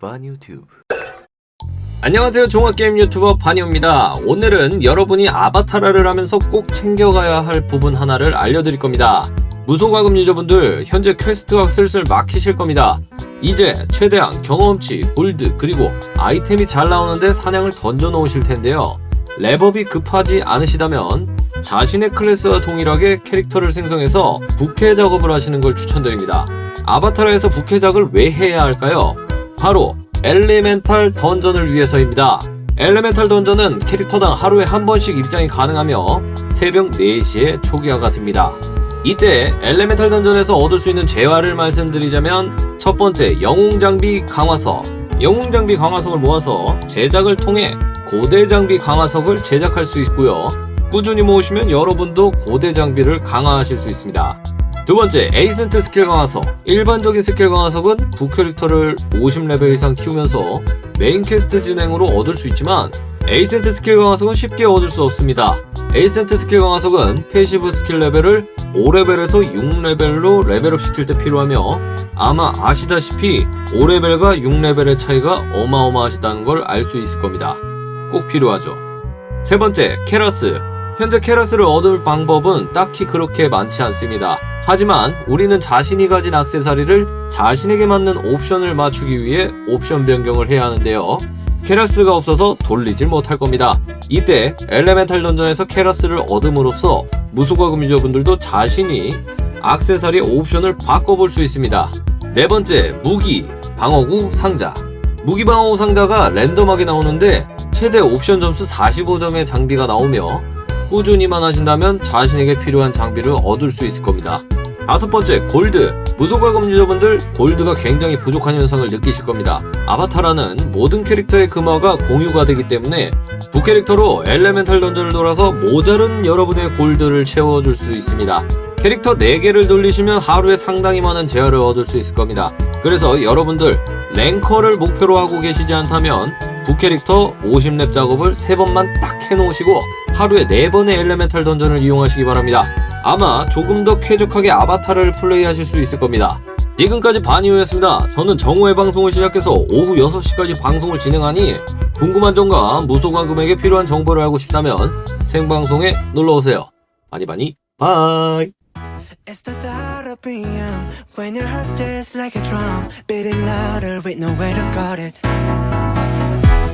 바니유튜브. 안녕하세요. 종합게임 유튜버 바니오입니다. 오늘은 여러분이 아바타라를 하면서 꼭 챙겨가야 할 부분 하나를 알려드릴 겁니다. 무소가금 유저분들 현재 퀘스트가 슬슬 막히실 겁니다. 이제 최대한 경험치, 골드 그리고 아이템이 잘 나오는데 사냥을 던져 놓으실 텐데요. 랩업이 급하지 않으시다면 자신의 클래스와 동일하게 캐릭터를 생성해서 부캐 작업을 하시는 걸 추천드립니다. 아바타라에서 부캐 작을 왜 해야 할까요? 바로 엘리멘탈 던전을 위해서입니다. 엘리멘탈 던전은 캐릭터당 하루에 한 번씩 입장이 가능하며 새벽 4시에 초기화가 됩니다. 이때 엘리멘탈 던전에서 얻을 수 있는 재화를 말씀드리자면 첫 번째 영웅 장비 강화석 영웅 장비 강화석을 모아서 제작을 통해 고대 장비 강화석을 제작할 수 있고요. 꾸준히 모으시면 여러분도 고대 장비를 강화하실 수 있습니다. 두 번째, 에이센트 스킬 강화석. 일반적인 스킬 강화석은 부 캐릭터를 50레벨 이상 키우면서 메인 퀘스트 진행으로 얻을 수 있지만 에이센트 스킬 강화석은 쉽게 얻을 수 없습니다. 에이센트 스킬 강화석은 패시브 스킬 레벨을 5레벨에서 6레벨로 레벨업 시킬 때 필요하며 아마 아시다시피 5레벨과 6레벨의 차이가 어마어마하시다는 걸 알 수 있을 겁니다. 꼭 필요하죠. 세 번째, 케라스. 현재 케라스를 얻을 방법은 딱히 그렇게 많지 않습니다. 하지만 우리는 자신이 가진 악세사리를 자신에게 맞는 옵션을 맞추기 위해 옵션 변경을 해야 하는데요. 케라스가 없어서 돌리질 못할 겁니다. 이때 엘레멘탈 던전에서 케라스를 얻음으로써 무소가금 유저분들도 자신이 악세사리 옵션을 바꿔볼 수 있습니다. 네 번째, 무기, 방어구, 상자. 무기 방어구 상자가 랜덤하게 나오는데 최대 옵션 점수 45점의 장비가 나오며 꾸준히만 하신다면 자신에게 필요한 장비를 얻을 수 있을 겁니다. 다섯 번째, 골드. 무소가금 유저분들 골드가 굉장히 부족한 현상을 느끼실 겁니다. 아바타라는 모든 캐릭터의 금화가 공유가 되기 때문에 부캐릭터로 엘레멘탈 던전을 돌아서 모자른 여러분의 골드를 채워줄 수 있습니다. 캐릭터 4개를 돌리시면 하루에 상당히 많은 재화를 얻을 수 있을 겁니다. 그래서 여러분들 랭커를 목표로 하고 계시지 않다면 부캐릭터 50렙 작업을 3번만 딱 해놓으시고 하루에 4번의 엘레멘탈 던전을 이용하시기 바랍니다. 아마 조금 더 쾌적하게 아바타를 플레이하실 수 있을 겁니다. 지금까지 바니오였습니다. 저는 정오의 방송을 시작해서 오후 6시까지 방송을 진행하니 궁금한 점과 무소가금에게 필요한 정보를 알고 싶다면 생방송에 놀러오세요. 많이 많이 바이 It's the thought of PM when your heart's just like a drum, beating louder with nowhere to guard it.